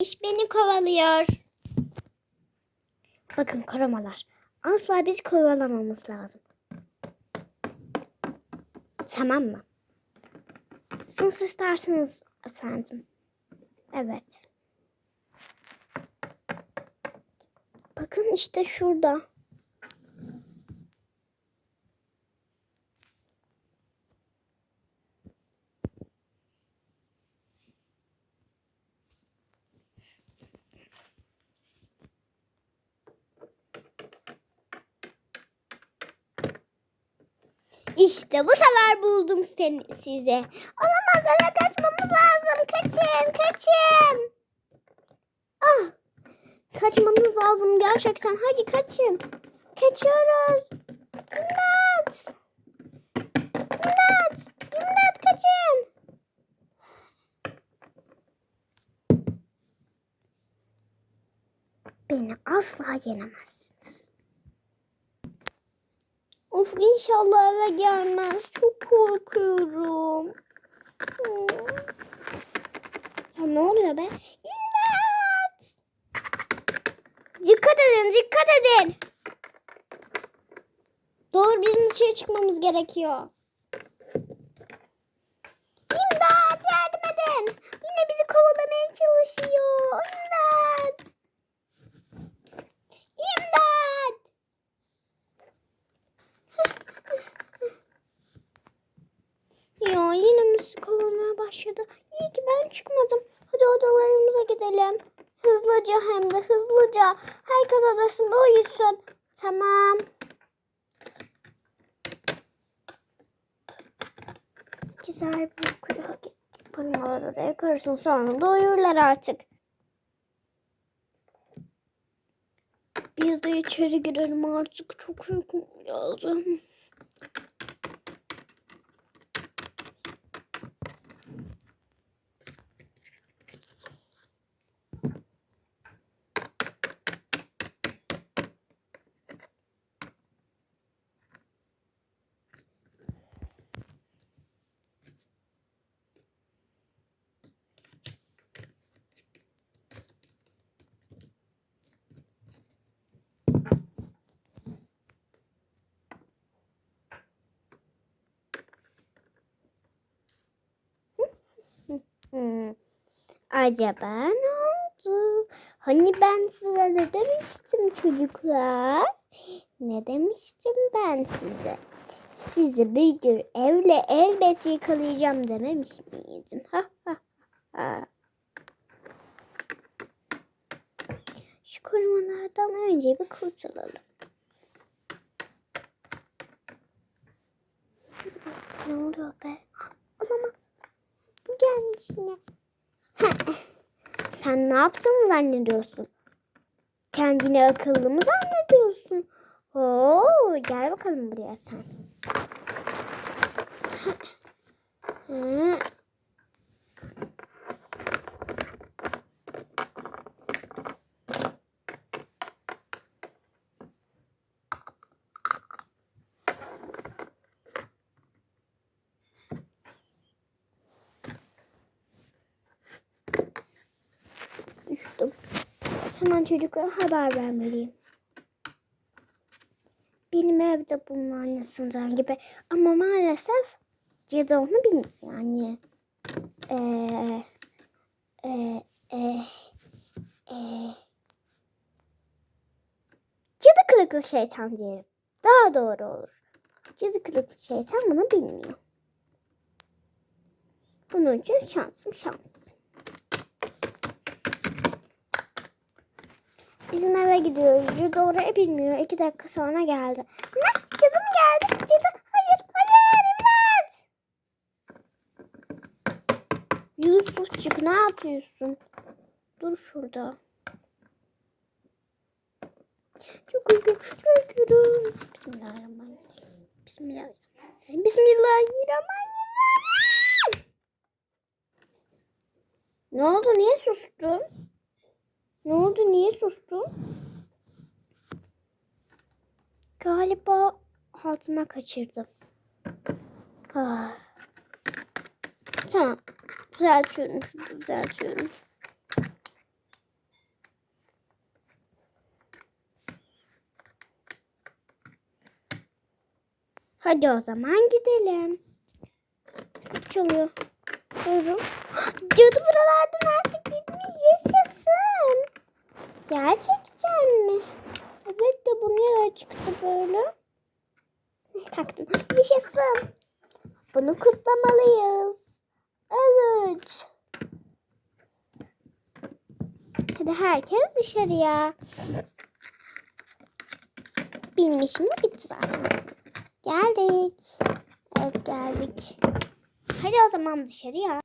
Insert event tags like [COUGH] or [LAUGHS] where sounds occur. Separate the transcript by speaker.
Speaker 1: İş beni kovalıyor. Bakın karamalar. Asla bizi kovalamamız lazım. Tamam mı? Siz isterseniz efendim. Evet. Bakın işte şurada. İşte bu sefer buldum seni size. Olamaz eve kaçmamız lazım. Kaçın, kaçın. Ah, kaçmamız lazım gerçekten. Hadi kaçın. Kaçıyoruz. İmdat. İmdat. İmdat kaçın. Beni asla yenemezsiniz. Of inşallah eve gelmez. Çok korkuyorum. Ya ne oluyor be? İmdat! Dikkat edin, dikkat edin. Doğru bizim dışarı çıkmamız gerekiyor. Çıkmadım. Hadi odalarımıza gidelim. Hızlıca hem de hızlıca. Herkes odasında uyusun. Tamam. Güzel bir uykuya hak ettik. Panolar oraya karışsın sonra da uyurlar artık. Biz de içeri girelim artık. Çok uykum geldi. Hmm. Acaba ne oldu? Hani ben size ne demiştim çocuklar? Ne demiştim ben size? Sizi bir gün evle elbet yakalayacağım dememiş miydim? Ha ha ha. Şu korumalardan önce bir kurtulalım. Ne oluyor be? Olamaz. Bu gelmiş yine. [LAUGHS] Sen ne yaptığını zannediyorsun? Kendini akıllı mı zannediyorsun? Oo, gel bakalım buraya sen. [LAUGHS] Hı. Hemen çocuklara haber vermeliyim. Benim evde bunun annesinden gibi. Ama maalesef cadı onu bilmiyor yani. Eee eee eee Cadı kılıklı şeytan diyelim. Daha doğru olur. Cadı kılıklı şeytan bunu bilmiyor. Bunun için şansım şans. Bizim eve gidiyoruz. Cadı oraya bilmiyor. İki dakika sonra geldi. Ne? Cadı mı geldi? Cadı. Hayır. Hayır. İmdat. Yusufçuk ne yapıyorsun? Dur şurada. Çok. Çok korkuyorum. Bismillahirrahmanirrahim. Bismillahirrahmanirrahim. Bismillahirrahmanirrahim. Ne oldu? Niye sustun? Ne oldu? Niye sustun? Galiba altıma kaçırdım. Ah. Tamam. Düzeltiyorum. Düzeltiyorum. Hadi o zaman gidelim. Çalıyor. Buyurun. [GASPS] Cadı buralardan artık Gerçekten mi? Evet de bu nereye çıktı böyle? Taktım. Yaşasın. Bunu kutlamalıyız. Evet. Hadi herkes dışarıya. Benim işim de bitti zaten. Geldik. Evet geldik. Hadi o zaman dışarıya.